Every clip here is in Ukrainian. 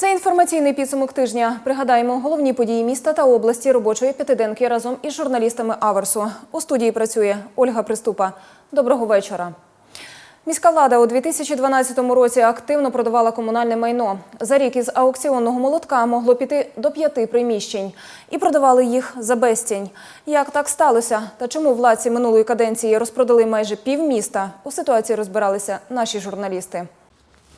Це інформаційний підсумок тижня. Пригадаємо головні події міста та області робочої п'ятиденки разом із журналістами Аверсу. У студії працює Ольга Приступа. Доброго вечора. Міська влада у 2012 році активно продавала комунальне майно. За рік із аукціонного молотка могло піти до п'яти приміщень. І продавали їх за безцінь. Як так сталося? Та чому владці минулої каденції розпродали майже півміста? У ситуації розбиралися наші журналісти.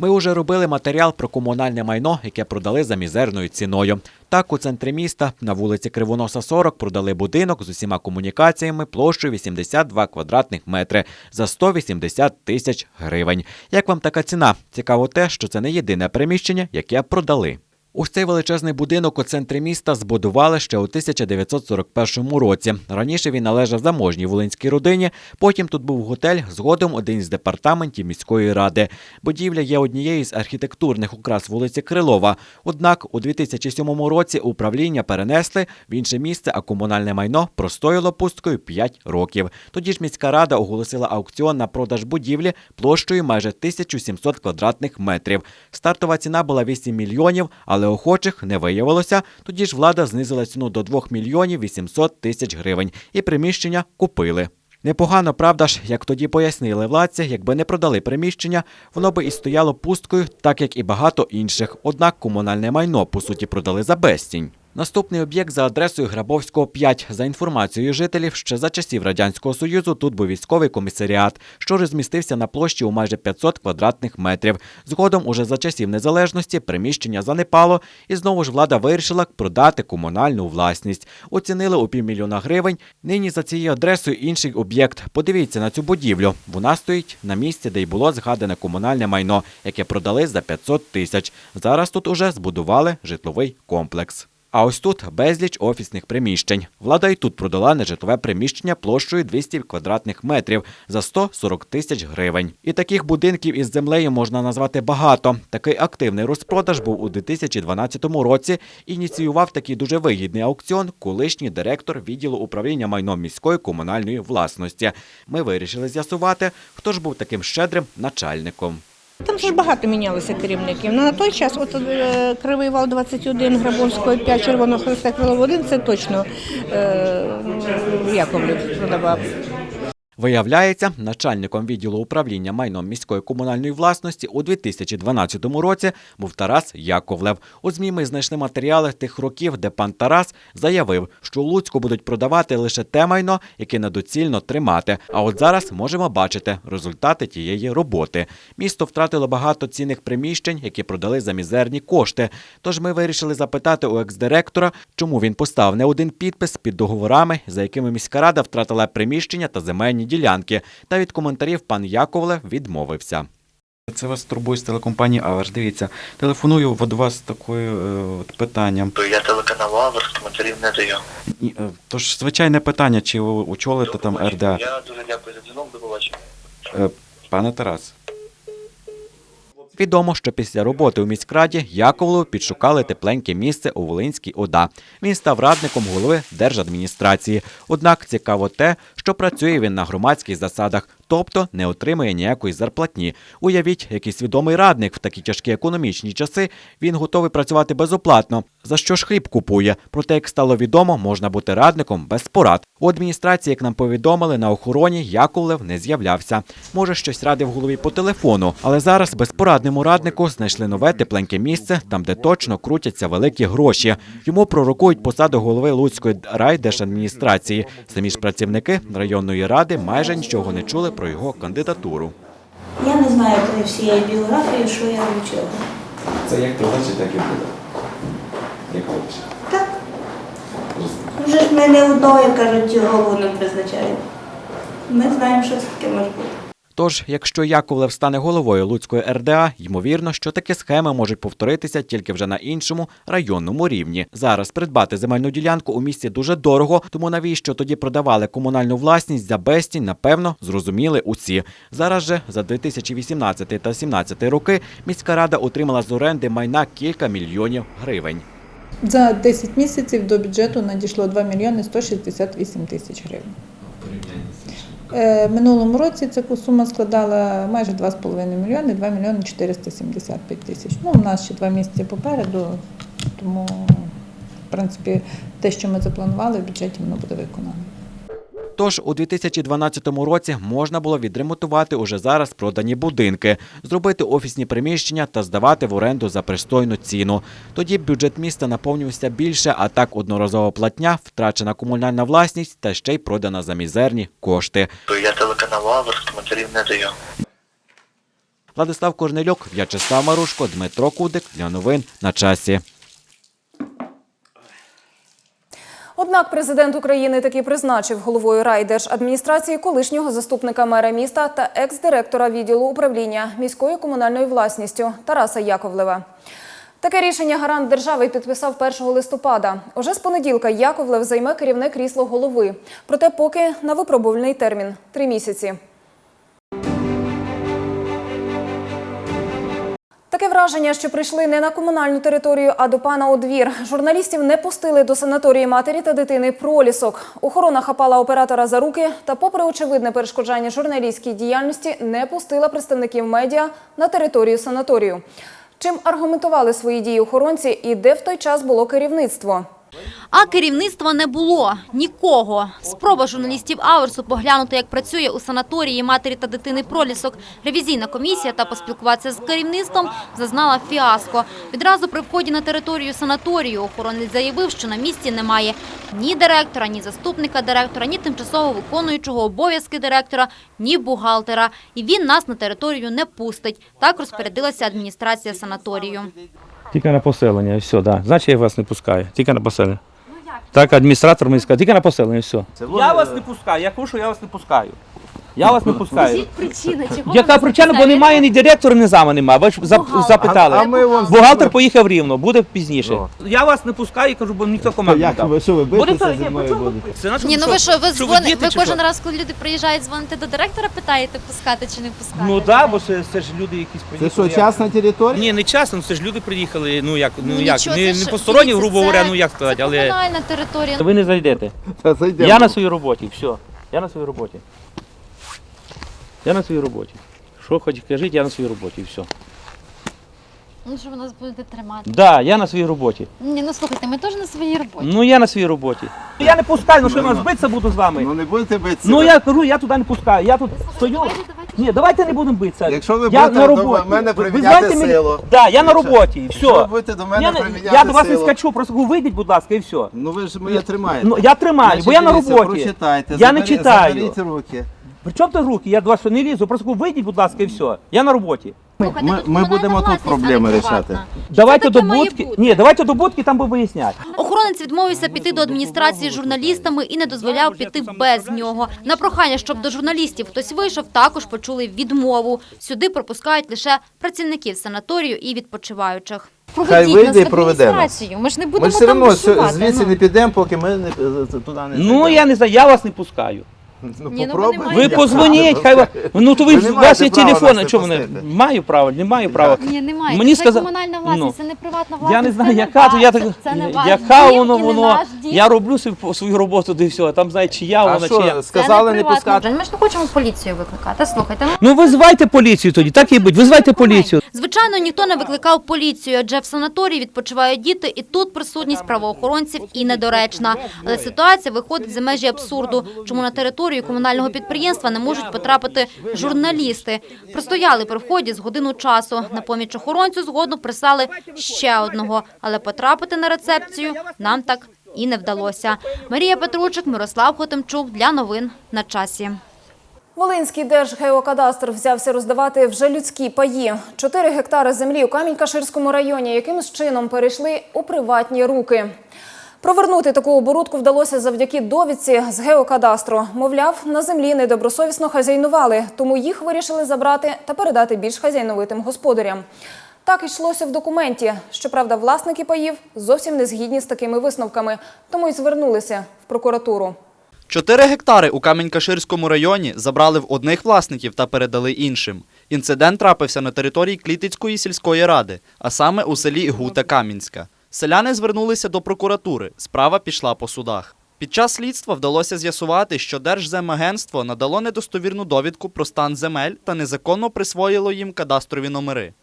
Ми уже робили матеріал про комунальне майно, яке продали за мізерною ціною. Так, у центрі міста на вулиці Кривоноса 40 продали будинок з усіма комунікаціями площею 82 квадратних метри за 180 тисяч гривень. Як вам така ціна? Цікаво те, що це не єдине приміщення, яке продали. Ось цей величезний будинок у центрі міста збудували ще у 1941 році. Раніше він належав заможній волинській родині. Потім тут був готель, згодом один із департаментів міської ради. Будівля є однією з архітектурних украс вулиці Крилова. Однак у 2007 році управління перенесли в інше місце, а комунальне майно простояло пусткою 5 років. Тоді ж міська рада оголосила аукціон на продаж будівлі площею майже 1700 квадратних метрів. Стартова ціна була 8 мільйонів, але охочих не виявилося. Тоді ж влада знизила ціну до 2 мільйонів 800 тисяч гривень і приміщення купили. Непогано, правда ж, як тоді пояснили владці, якби не продали приміщення, воно би і стояло пусткою, так як і багато інших. Однак комунальне майно по суті продали за безцінь. Наступний об'єкт за адресою Грабовського 5. За інформацією жителів, ще за часів радянського союзу тут був військовий комісаріат, що розмістився на площі у майже 500 квадратних метрів. Згодом, уже за часів незалежності, приміщення занепало, і знову ж влада вирішила продати комунальну власність. Оцінили у півмільйона гривень. Нині за цією адресою інший об'єкт. Подивіться на цю будівлю. Вона стоїть на місці, де й було згадане комунальне майно, яке продали за 500 тисяч. Зараз тут уже збудували житловий комплекс. А ось тут безліч офісних приміщень. Влада й тут продала нежитлове приміщення площею 200 квадратних метрів за 140 тисяч гривень. І таких будинків із землею можна назвати багато. Такий активний розпродаж був у 2012 році. Ініціював такий дуже вигідний аукціон колишній директор відділу управління майном міської комунальної власності. Ми вирішили з'ясувати, хто ж був таким щедрим начальником. Там ж багато мінялося керівників. Ну, на той час, от е, Кривий Вал 21, Грабовського 5, Червоного Христа Крилов 1, це точно е, Яковлів продавав. Виявляється, начальником відділу управління майном міської комунальної власності у 2012 році був Тарас Яковлев. У ЗМІ ми знайшли матеріали тих років, де пан Тарас заявив, що Луцьку будуть продавати лише те майно, яке недоцільно тримати. А от зараз можемо бачити результати тієї роботи. Місто втратило багато цінних приміщень, які продали за мізерні кошти. Тож ми вирішили запитати у екс-директора, чому він поставив не один підпис під договорами, за якими міська рада втратила приміщення та земельні ділянки. Та від коментарів пан Яковлев відмовився. Це вас турбує з телекомпанії Аверс. Дивіться, телефоную від вас з такою е, от питанням. То я телеканал Аверс коментарів не даю. Е, Тож звичайне питання, чи ви очолите там РДА. Я дуже дякую за дзвінок, до побачення. Е, Пане Тарас, Відомо, що після роботи у міськраді Яковлеву підшукали тепленьке місце у Волинській ОДА. Він став радником голови держадміністрації. Однак цікаво те, що працює він на громадських засадах, тобто не отримує ніякої зарплатні. Уявіть, який свідомий радник в такі тяжкі економічні часи він готовий працювати безоплатно. За що ж хліб купує? Проте, як стало відомо, можна бути радником без порад. У адміністрації, як нам повідомили, на охороні Яковлев не з'являвся. Може, щось радив голові по телефону, але зараз безпорадному раднику знайшли нове тепленьке місце, там де точно крутяться великі гроші. Йому пророкують посаду голови Луцької райдержадміністрації. Самі ж працівники районної ради майже нічого не чули про його кандидатуру. Я не знаю тої всієї біографії, що я вивчила. це як ти хочеш, так і буде. Як хочеш. Так. Вже ж ми не одного, як кажуть, голову не призначаємо. Ми знаємо, що це таке може бути. Тож, якщо Яковлев стане головою Луцької РДА, ймовірно, що такі схеми можуть повторитися тільки вже на іншому районному рівні. Зараз придбати земельну ділянку у місті дуже дорого, тому навіщо тоді продавали комунальну власність за безцінь, напевно, зрозуміли усі. Зараз же за 2018 та 2017 роки міська рада отримала з оренди майна кілька мільйонів гривень. За 10 місяців до бюджету надійшло 2 мільйони 168 тисяч гривень. Е, Минулому році ця сума складала майже 2,5 мільйони, 2 мільйони 475 тисяч. Ну, у нас ще два місяці попереду, тому, в принципі, те, що ми запланували в бюджеті, воно буде виконано. Тож у 2012 році можна було відремонтувати уже зараз продані будинки, зробити офісні приміщення та здавати в оренду за пристойну ціну. Тоді бюджет міста наповнювався більше, а так одноразова платня, втрачена комунальна власність та ще й продана за мізерні кошти. То я телеканал коментарів не даю. Владислав Корнельок, В'ячеслав Марушко, Дмитро Кудик для новин на часі. Однак президент України таки призначив головою райдержадміністрації колишнього заступника мера міста та екс-директора відділу управління міською комунальною власністю Тараса Яковлева. Таке рішення гарант держави підписав 1 листопада. Уже з понеділка Яковлев займе керівне крісло голови. Проте поки на випробувальний термін три місяці. Таке враження, що прийшли не на комунальну територію, а до пана у двір. Журналістів не пустили до санаторії матері та дитини пролісок. Охорона хапала оператора за руки та, попри очевидне перешкоджання журналістській діяльності, не пустила представників медіа на територію санаторію. Чим аргументували свої дії охоронці і де в той час було керівництво? А керівництва не було нікого. Спроба журналістів Аверсу поглянути, як працює у санаторії матері та дитини пролісок. Ревізійна комісія та поспілкуватися з керівництвом зазнала фіаско. Відразу при вході на територію санаторію охоронець заявив, що на місці немає ні директора, ні заступника директора, ні тимчасово виконуючого обов'язки директора, ні бухгалтера. І він нас на територію не пустить. Так розпорядилася адміністрація санаторію. Тільки на поселення, і все, да. Значить, я вас не пускаю. Тільки на поселення. Ну як? Так, адміністратор мені сказав, тільки на поселення, і все. Я вас не пускаю, я кажу, що я вас не пускаю. Я вас не пускаю. причина, чого Яка причина, бо немає ні директора, ні зама немає. Ви ж зап- запитали. Бухгалтер поїхав рівно, буде пізніше. Я вас не пускаю, і кажу, бо ніхто команду не дав. що ви Буде то, ні, при? Це наше Ні, ну ви що, ви, Що дзвони, діти ви кожен що? раз, коли люди приїжджають, дзвоните до директора, питаєте, пускати чи не пускати? Ну так, бо це, це ж люди якісь приїхали. Це що, частна територія? Ні, не частно, це ж люди приїхали, ну як, ну, як, нічого, не, це не ж- посторонні, дивіться, грубо це- говоря, ну як сказати, Це але комунальна територія. ви не зайдете. Та зайдемо. Я на своїй роботі, все. Я на своїй роботі. Я на своїй роботі. Що хоч кажіть, я на своїй роботі, і все. Ну що ви нас будете тримати? Да, я на своїй роботі. Ні, ну слухайте, ми теж на своїй роботі. Ну я на своїй роботі. Я не пускаю, ну що я вас битися буду з вами. Ну не будете битися. Ну я кажу, я туди не пускаю. Я тут стою. Давайте, давайте. Ні, давайте не будемо битися. Якщо ви я будете на до роботі. мене Ви- ви приміняти знаєте мене- силу. Да, я на Якщо- роботі, і Якщо ви будете до мене Я, не- приміняти я до вас не силу, скачу, просто кажу, вийдіть, будь ласка, і все. Ну ви ж мене тримаєте. Ну я тримаю, бо я на Значить, роботі. Прочитайте, Я не читаю. Заберіть руки. При чому ти руки? Я до вас що не лізу, просто вийдіть, будь ласка, і все. Я на роботі. Слухайте, ми- тут ми комунальна будемо тут власність, а не проблеми приватна. рішати. Давайте таке до має будки. бути? Ні, давайте до будки, там будемо виясняти. Охоронець відмовився піти до адміністрації з журналістами і не дозволяв піти без нього. На прохання, щоб до журналістів хтось вийшов, також почули відмову. Сюди пропускають лише працівників санаторію і відпочиваючих. Хай вийде і проведемо. Ми ж не Ми ж все одно звідси не підемо, поки ми не туди не Ну я не знаю, я вас не пускаю. Ну, Ні, ну, маєте Ви позвоніть, хай. Ну то ви, Ви не у вас маєте є права телефон, нас а чому не пустити. маю права, не маю права. Ні, немає. Мені це сказа- комунальна власність, Ну. це не приватна Я не знаю, це яка то ваш- я так це, не ваш яка дім воно і не воно. наш дім. Я роблю свою, свою роботу, де все. Там знає, чия А вона чия. що, Це сказали не приватна пускати? власність. Ми ж не хочемо поліцію викликати. Слухайте, ну Ну визивайте поліцію тоді, так і будь, визивайте поліцію. Звичайно, ніхто не викликав поліцію, адже в санаторії відпочивають діти, і тут присутність правоохоронців і недоречна. Але ситуація виходить за межі абсурду. Чому на територію комунального підприємства не можуть потрапити журналісти? Простояли при вході з годину часу. На поміч охоронцю згодом прислали ще одного, але потрапити на рецепцію нам так і не вдалося. Марія Петручик, Мирослав Хотимчук для новин на часі. Волинський держгеокадастр взявся роздавати вже людські паї. Чотири гектари землі у Камінь-Каширському районі якимось чином перейшли у приватні руки. Провернути таку оборудку вдалося завдяки довідці з геокадастру. Мовляв, на землі недобросовісно хазяйнували, тому їх вирішили забрати та передати більш хазяйновитим господарям. Так йшлося в документі. Щоправда, власники паїв зовсім не згідні з такими висновками, тому й звернулися в прокуратуру. Чотири гектари у Камінь-Каширському районі забрали в одних власників та передали іншим. Інцидент трапився на території Клітицької сільської ради, а саме у селі Гута Камінська. Селяни звернулися до прокуратури. Справа пішла по судах. Під час слідства вдалося з'ясувати, що Держземагентство надало недостовірну довідку про стан земель та незаконно присвоїло їм кадастрові номери.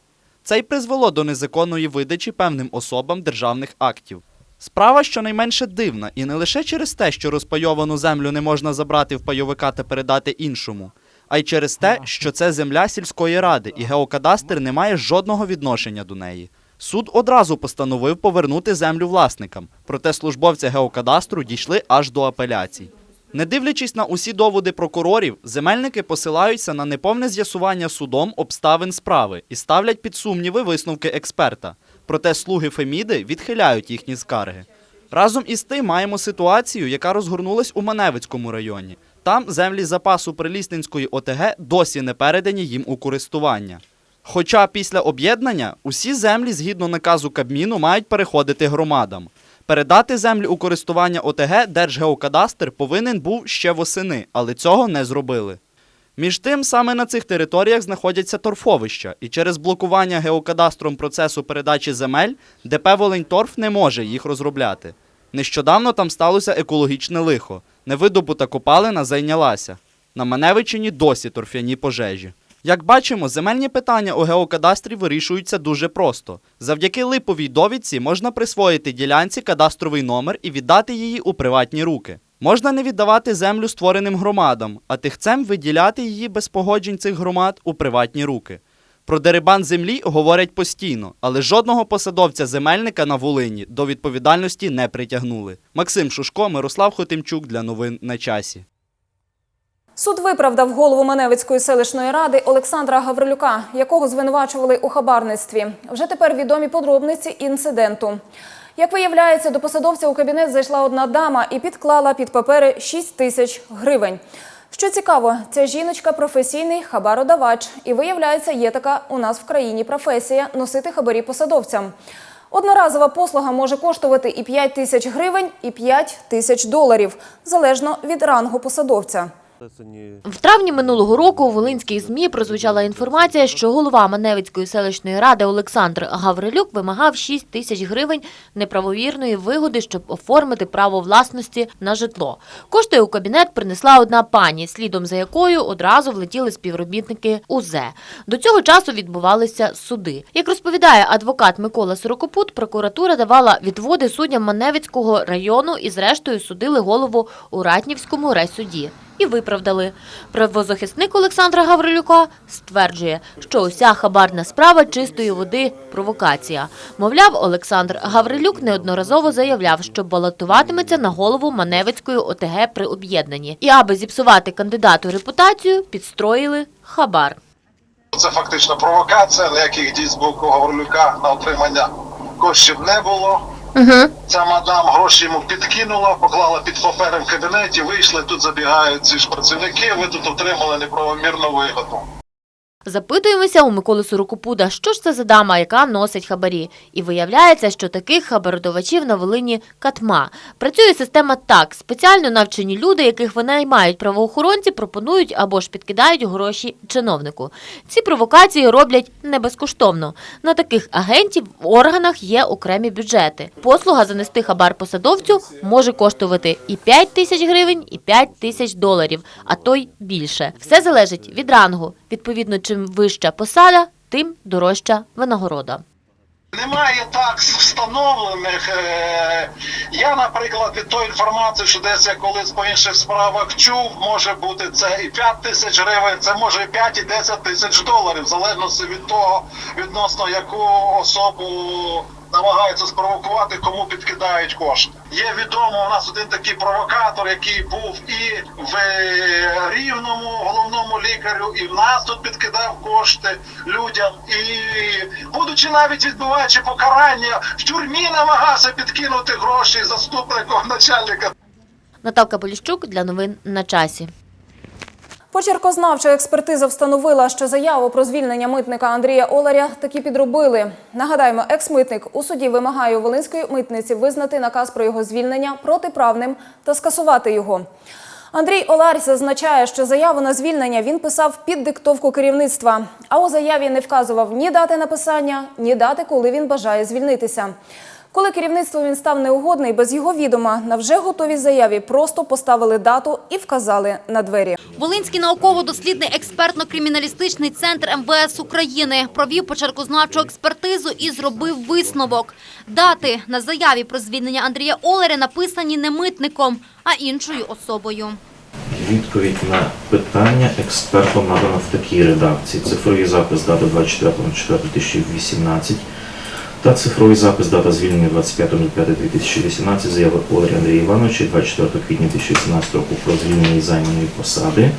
Це й призвело до незаконної видачі певним особам державних актів. Справа щонайменше дивна, і не лише через те, що розпайовану землю не можна забрати в пайовика та передати іншому, а й через те, що це земля сільської ради, і геокадастр не має жодного відношення до неї. Суд одразу постановив повернути землю власникам, проте службовці геокадастру дійшли аж до апеляцій. Не дивлячись на усі доводи прокурорів, земельники посилаються на неповне з'ясування судом обставин справи і ставлять під сумніви висновки експерта. Проте слуги Феміди відхиляють їхні скарги. Разом із тим маємо ситуацію, яка розгорнулась у Маневицькому районі. Там землі запасу Прилісненської ОТГ досі не передані їм у користування. Хоча після об'єднання усі землі згідно наказу Кабміну мають переходити громадам. Передати землі у користування ОТГ Держгеокадастр повинен був ще восени, але цього не зробили. Між тим, саме на цих територіях знаходяться торфовища, і через блокування геокадастром процесу передачі земель ДП Волиньторф не може їх розробляти. Нещодавно там сталося екологічне лихо. Невидобута копалина зайнялася. На Маневичині досі торфяні пожежі. Як бачимо, земельні питання у геокадастрі вирішуються дуже просто. Завдяки липовій довідці можна присвоїти ділянці кадастровий номер і віддати її у приватні руки. Можна не віддавати землю створеним громадам, а тихцем виділяти її без погоджень цих громад у приватні руки. Про дерибан землі говорять постійно, але жодного посадовця земельника на Волині до відповідальності не притягнули. Максим Шушко, Мирослав Хотимчук для новин на часі. Суд виправдав голову Маневицької селищної ради Олександра Гаврилюка, якого звинувачували у хабарництві. Вже тепер відомі подробниці інциденту. Як виявляється, до посадовця у кабінет зайшла одна дама і підклала під папери 6 тисяч гривень. Що цікаво, ця жіночка професійний хабародавач, і виявляється, є така у нас в країні професія носити хабарі посадовцям. Одноразова послуга може коштувати і 5 тисяч гривень, і 5 тисяч доларів, залежно від рангу посадовця. В травні минулого року у волинських ЗМІ прозвучала інформація, що голова Маневицької селищної ради Олександр Гаврилюк вимагав 6 тисяч гривень неправовірної вигоди, щоб оформити право власності на житло. Кошти у кабінет принесла одна пані, слідом за якою одразу влетіли співробітники УЗ. До цього часу відбувалися суди. Як розповідає адвокат Микола Сорокопут, прокуратура давала відводи суддям Маневицького району і зрештою судили голову у Ратнівському райсуді і виправдали. Правозахисник Олександра Гаврилюка стверджує, що уся хабарна справа чистої води провокація. Мовляв, Олександр Гаврилюк неодноразово заявляв, що балотуватиметься на голову Маневицької ОТГ при об'єднанні. І аби зіпсувати кандидату репутацію, підстроїли хабар. Це фактично провокація, ніяких дій з боку Гаврилюка на отримання коштів не було. Угу. Ця мадам гроші йому підкинула, поклала під папери в кабінеті, вийшли, тут забігають ці ж працівники, ви тут отримали неправомірну вигоду. Запитуємося у Миколи Сорокопуда, що ж це за дама, яка носить хабарі. І виявляється, що таких хабародавачів на Волині катма. Працює система так. Спеціально навчені люди, яких винаймають правоохоронці, пропонують або ж підкидають гроші чиновнику. Ці провокації роблять не безкоштовно. На таких агентів в органах є окремі бюджети. Послуга занести хабар посадовцю може коштувати і 5 тисяч гривень, і 5 тисяч доларів, а то й більше. Все залежить від рангу. Відповідно, чим вища посада, тим дорожча винагорода. Немає такс встановлених. Е, Я, наприклад, від тої інформації, що десь я колись по інших справах чув, може бути це і 5 тисяч гривень, це може і 5 і 10 тисяч доларів, в залежності від того, відносно яку особу намагаються спровокувати, кому підкидають кошти. Є відомо у нас один такий провокатор, який був і в рівному головному лікарю, і в нас тут підкидав кошти людям. І будучи навіть відбуваючи покарання, в тюрмі намагався підкинути гроші заступнику начальника Наталка Поліщук для новин на часі. Почеркознавча експертиза встановила, що заяву про звільнення митника Андрія Оларя таки підробили. Нагадаємо, екс-митник у суді вимагає у Волинської митниці визнати наказ про його звільнення протиправним та скасувати його. Андрій Оларь зазначає, що заяву на звільнення він писав під диктовку керівництва, а у заяві не вказував ні дати написання, ні дати, коли він бажає звільнитися. Коли керівництво він став неугодний, без його відома на вже готовій заяві просто поставили дату і вказали на двері. Волинський науково-дослідний експертно-криміналістичний центр МВС України провів почеркознавчу експертизу і зробив висновок. Дати на заяві про звільнення Андрія Олеря написані не митником, а іншою особою. Відповідь на питання експертом надано в такій редакції. Цифровий запис дата 24.04.2018 та цифровий запис дата звільнення 25.05.2018 заяви Олега Андрія Івановича 24 квітня 2018 року про звільнення із займаної посади,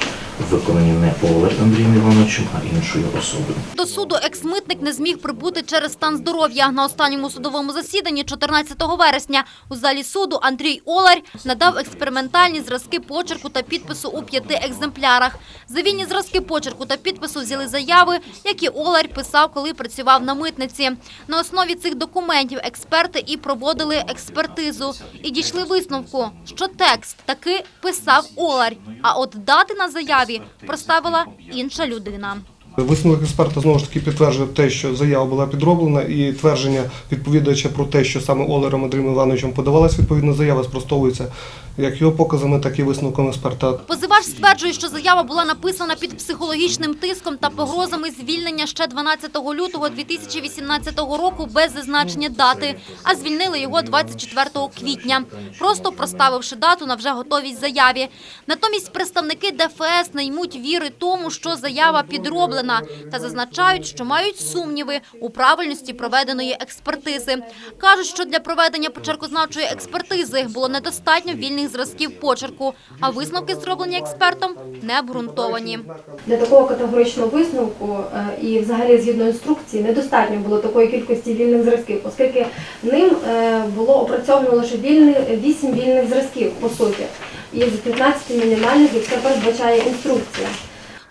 виконані не Олег Андрієм Івановичем, а іншою особою. До суду екс-митник не зміг прибути через стан здоров'я. На останньому судовому засіданні 14 вересня у залі суду Андрій Олар надав експериментальні зразки почерку та підпису у п'яти екземплярах. За вільні зразки почерку та підпису взяли заяви, які Олар писав, коли працював на митниці. На основі цих документів експерти і проводили експертизу. І дійшли висновку, що текст таки писав Олар, а от дати на заяві проставила інша людина. Висновок експерта знову ж таки підтверджує те, що заява була підроблена, і твердження відповідача про те, що саме Олером Андрієм Івановичем подавалась відповідна заява, спростовується як його показами, так і висновком експерта. Позивач стверджує, що заява була написана під психологічним тиском та погрозами звільнення ще 12 лютого 2018 року без зазначення дати, а звільнили його 24 квітня, просто проставивши дату на вже готовій заяві. Натомість представники ДФС не ймуть віри тому, що заява підроблена, та зазначають, що мають сумніви у правильності проведеної експертизи. Кажуть, що для проведення почеркознавчої експертизи було недостатньо вільних зразків почерку, а висновки, зроблені експертом, не обґрунтовані. Для такого категоричного висновку е, і взагалі згідно інструкції недостатньо було такої кількості вільних зразків, оскільки ним е, було опрацьовано лише 8 вільних зразків по суті. Із 15 мінімальних, як це передбачає інструкція.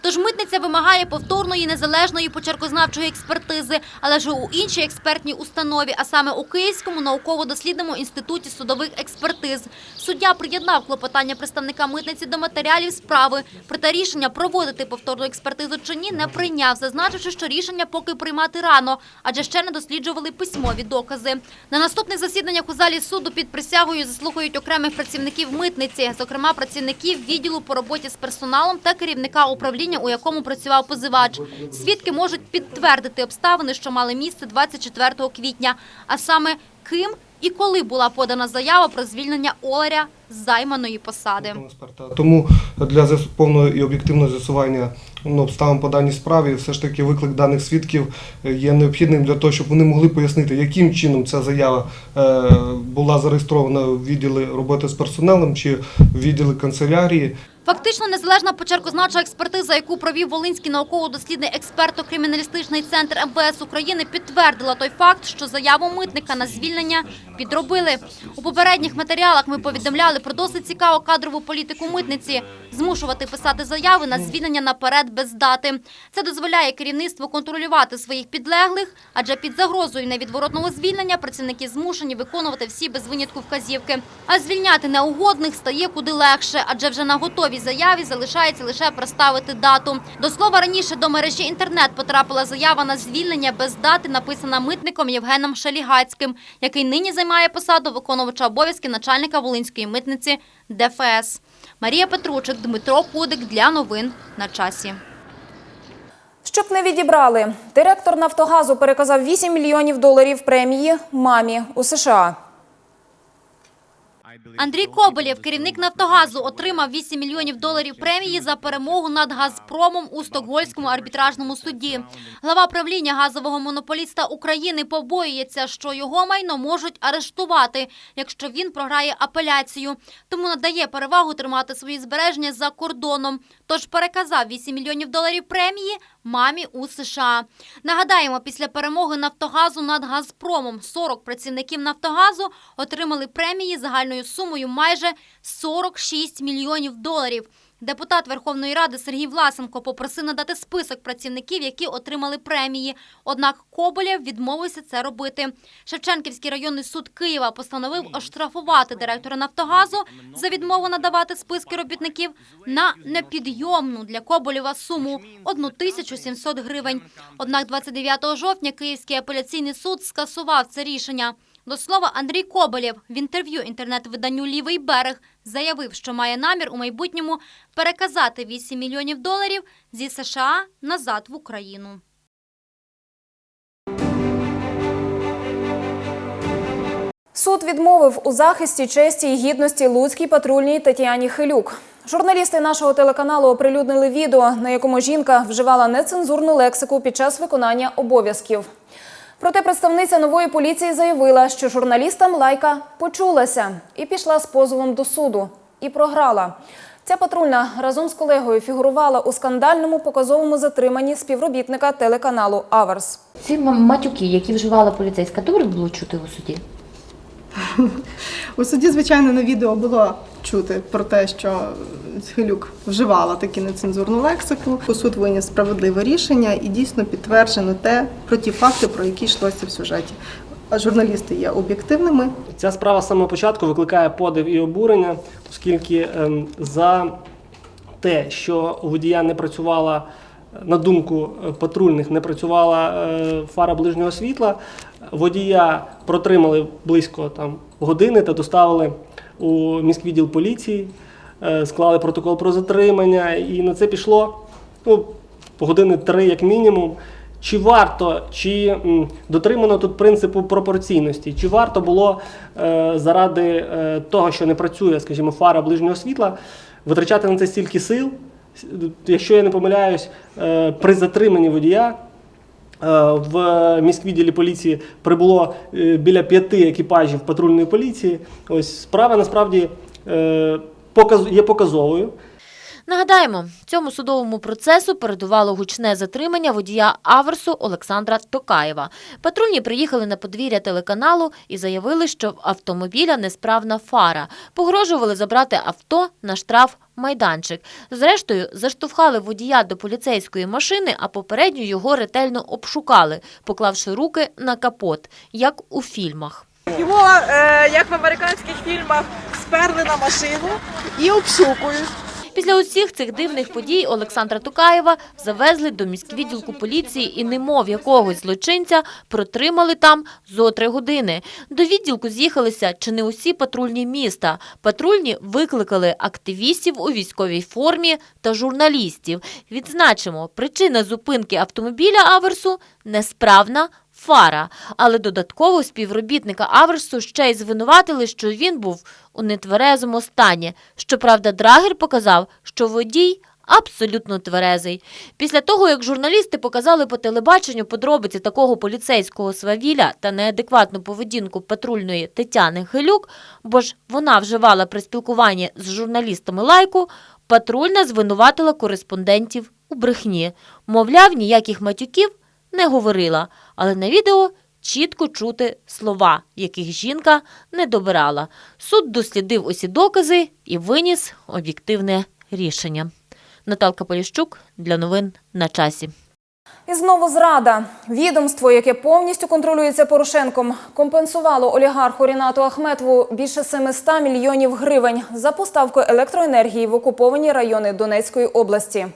Тож митниця вимагає повторної незалежної почеркознавчої експертизи, але ж у іншій експертній установі, а саме у Київському науково-дослідному інституті судових експертиз. Суддя приєднав клопотання представника митниці до матеріалів справи. Проте рішення проводити повторну експертизу чи ні не прийняв, зазначивши, що рішення поки приймати рано, адже ще не досліджували письмові докази. На наступних засіданнях у залі суду під присягою заслухають окремих працівників митниці, зокрема працівників відділу по роботі з персоналом та керівника управління, у якому працював позивач. Свідки можуть підтвердити обставини, що мали місце 24 квітня, а саме ким і коли була подана заява про звільнення Оларя з займаної посади. Тому для повного і об'єктивного з'ясування ну, обставин по даній справі все ж таки виклик даних свідків е, є необхідним для того, щоб вони могли пояснити, яким чином ця заява е, була зареєстрована в відділі роботи з персоналом чи в відділі канцелярії. Фактично незалежна почеркознавча експертиза, яку провів Волинський науково-дослідний експерто-криміналістичний центр МВС України, підтвердила той факт, що заяву митника на звільнення підробили. У попередніх матеріалах ми повідомляли про досить цікаву кадрову політику митниці – змушувати писати заяви на звільнення наперед без дати. Це дозволяє керівництву контролювати своїх підлеглих, адже під загрозою невідворотного звільнення працівники змушені виконувати всі без винятку вказівки. А звільняти неугодних стає куди легше, адже вже на готовій заяві залишається лише проставити дату. До слова, раніше до мережі інтернет потрапила заява на звільнення без дати, написана митником Євгеном Шалігацьким, який нині займає посаду виконувача обов'язків начальника Волинської митниці ДФС. Марія Петручик, Дмитро Кудик для новин на часі. Щоб не відібрали, директор Нафтогазу переказав 8 мільйонів доларів премії мамі у США. Андрій Коболєв, керівник Нафтогазу, отримав 8 мільйонів доларів премії за перемогу над Газпромом у Стокгольському арбітражному суді. Глава правління газового монополіста України побоюється, що його майно можуть арештувати, якщо він програє апеляцію. Тому надає перевагу тримати свої збереження за кордоном. Тож переказав 8 мільйонів доларів премії мамі у США. Нагадаємо, після перемоги Нафтогазу над Газпромом 40 працівників Нафтогазу отримали премії загальною сумою майже 46 мільйонів доларів. Депутат Верховної Ради Сергій Власенко попросив надати список працівників, які отримали премії. Однак Коболєв відмовився це робити. Шевченківський районний суд Києва постановив оштрафувати директора Нафтогазу за відмову надавати списки робітників на непідйомну для Коболєва суму – 1700 гривень. Однак 29 жовтня Київський апеляційний суд скасував це рішення. До слова, Андрій Коболєв в інтерв'ю інтернет-виданню Лівий берег заявив, що має намір у майбутньому переказати 8 мільйонів доларів зі США назад в Україну. Суд відмовив у захисті честі і гідності луцькій патрульній Тетяні Хилюк. Журналісти нашого телеканалу оприлюднили відео, на якому жінка вживала нецензурну лексику під час виконання обов'язків. Проте представниця нової поліції заявила, що журналістам лайка почулася і пішла з позовом до суду. І програла. Ця патрульна разом з колегою фігурувала у скандальному показовому затриманні співробітника телеканалу Аверс. Ці матюки, які вживала поліцейська, добре було чути у суді? У суді, звичайно, на відео було чути про те, що Хилюк вживала таку нецензурну лексику. У Суд виніс справедливе рішення і дійсно підтверджено те про ті факти, про які йшлося в сюжеті. А журналісти є об'єктивними. Ця справа з самого початку викликає подив і обурення, оскільки ем, за те, що водія не працювала, на думку е, патрульних, не працювала е, фара ближнього світла, водія протримали близько там, години та доставили у міськвідділ поліції, е, склали протокол про затримання, і на це пішло ну, години три як мінімум. Чи варто, чи дотримано тут принципу пропорційності, чи варто було е, заради е, того, що не працює, скажімо, фара ближнього світла, витрачати на це стільки сил? Якщо я не помиляюсь, е, при затриманні водія в міськвідділі поліції прибуло е, біля п'яти екіпажів патрульної поліції. Ось справа насправді е, є показовою. Нагадаємо, цьому судовому процесу передувало гучне затримання водія Аверсу Олександра Токаєва. Патрульні приїхали на подвір'я телеканалу і заявили, що в автомобіля несправна фара. Погрожували забрати авто на штраф майданчик. Зрештою, заштовхали водія до поліцейської машини, а попередньо його ретельно обшукали, поклавши руки на капот, як у фільмах. Його, е, як в американських фільмах, сперли на машину і обшукують. Після усіх цих дивних подій Олександра Тукаєва завезли до міськвідділку поліції і немов якогось злочинця протримали там зо три години. До відділку з'їхалися чи не усі патрульні міста. Патрульні викликали активістів у військовій формі та журналістів. Відзначимо, причина зупинки автомобіля Аверсу – несправна фара. Але додатково співробітника Аверсу ще й звинуватили, що він був у нетверезому стані. Щоправда, Драгер показав, що водій абсолютно тверезий. Після того, як журналісти показали по телебаченню подробиці такого поліцейського свавілля та неадекватну поведінку патрульної Тетяни Хилюк, бо ж вона вживала при спілкуванні з журналістами лайку, патрульна звинуватила кореспондентів у брехні. Мовляв, ніяких матюків не говорила, але на відео чітко чути слова, яких жінка не добирала. Суд дослідив усі докази і виніс об'єктивне рішення. Наталка Поліщук для новин на часі. І знову зрада. Відомство, яке повністю контролюється Порошенком, компенсувало олігарху Рінату Ахметову більше 700 мільйонів гривень за поставку електроенергії в окуповані райони Донецької області.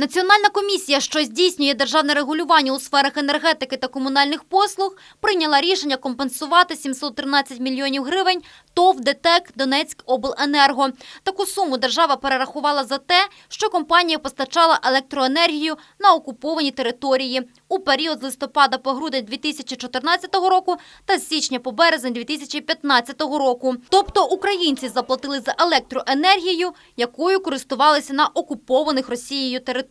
Національна комісія, що здійснює державне регулювання у сферах енергетики та комунальних послуг, прийняла рішення компенсувати 713 мільйонів гривень ТОВ ДТЕК Донецькобленерго. Таку суму держава перерахувала за те, що компанія постачала електроенергію на окуповані території у період з листопада по грудень 2014 року та з січня по березень 2015 року. Тобто українці заплатили за електроенергію, якою користувалися на окупованих Росією територіях.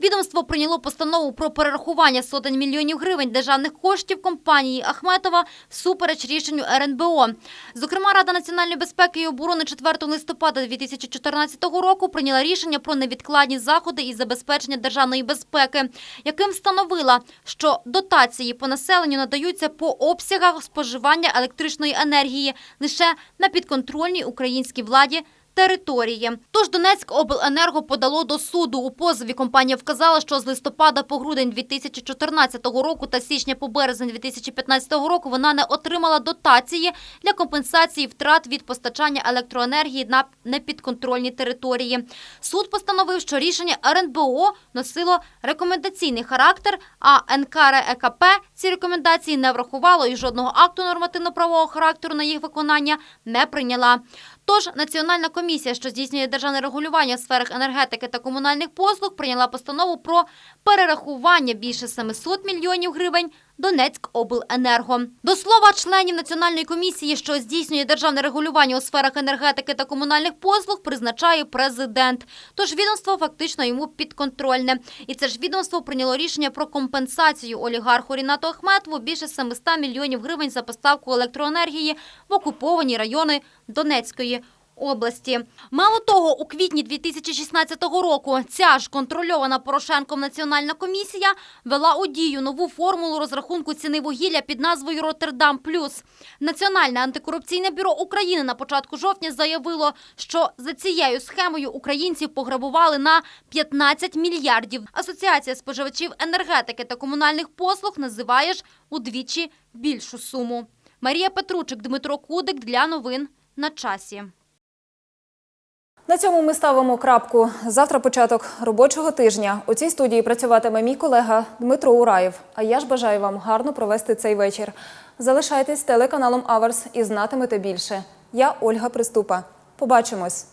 Відомство прийняло постанову про перерахування сотень мільйонів гривень державних коштів компанії Ахметова всупереч рішенню РНБО. Зокрема, Рада національної безпеки і оборони 4 листопада 2014 року прийняла рішення про невідкладні заходи із забезпечення державної безпеки, яким встановила, що дотації по населенню надаються по обсягах споживання електричної енергії лише на підконтрольній українській владі території. Тож Донецькобленерго подало до суду. У позові компанія вказала, що з листопада по грудень 2014 року та січня по березень 2015 року вона не отримала дотації для компенсації втрат від постачання електроенергії на непідконтрольній території. Суд постановив, що рішення РНБО носило рекомендаційний характер, а НКРЕКП ці рекомендації не врахувало і жодного акту нормативно-правового характеру на їх виконання не прийняла. Тож Національна комісія, що здійснює державне регулювання в сферах енергетики та комунальних послуг, прийняла постанову про перерахування більше 700 мільйонів гривень Донецькобленерго. До слова, членів Національної комісії, що здійснює державне регулювання у сферах енергетики та комунальних послуг, призначає президент. Тож відомство фактично йому підконтрольне. І це ж відомство прийняло рішення про компенсацію олігарху Рінату Ахметову більше 700 мільйонів гривень за поставку електроенергії в окуповані райони Донецької області. Мало того, у квітні 2016 року ця ж контрольована Порошенком Національна комісія вела у дію нову формулу розрахунку ціни вугілля під назвою Роттердам Плюс. Національне антикорупційне бюро України на початку жовтня заявило, що за цією схемою українців пограбували на 15 мільярдів. Асоціація споживачів енергетики та комунальних послуг називає ж удвічі більшу суму. Марія Петручик, Дмитро Кудик для новин на часі. На цьому ми ставимо крапку. Завтра початок робочого тижня. У цій студії працюватиме мій колега Дмитро Ураєв. А я ж бажаю вам гарно провести цей вечір. Залишайтесь телеканалом Аверс і знатимете більше. Я Ольга Приступа. Побачимось.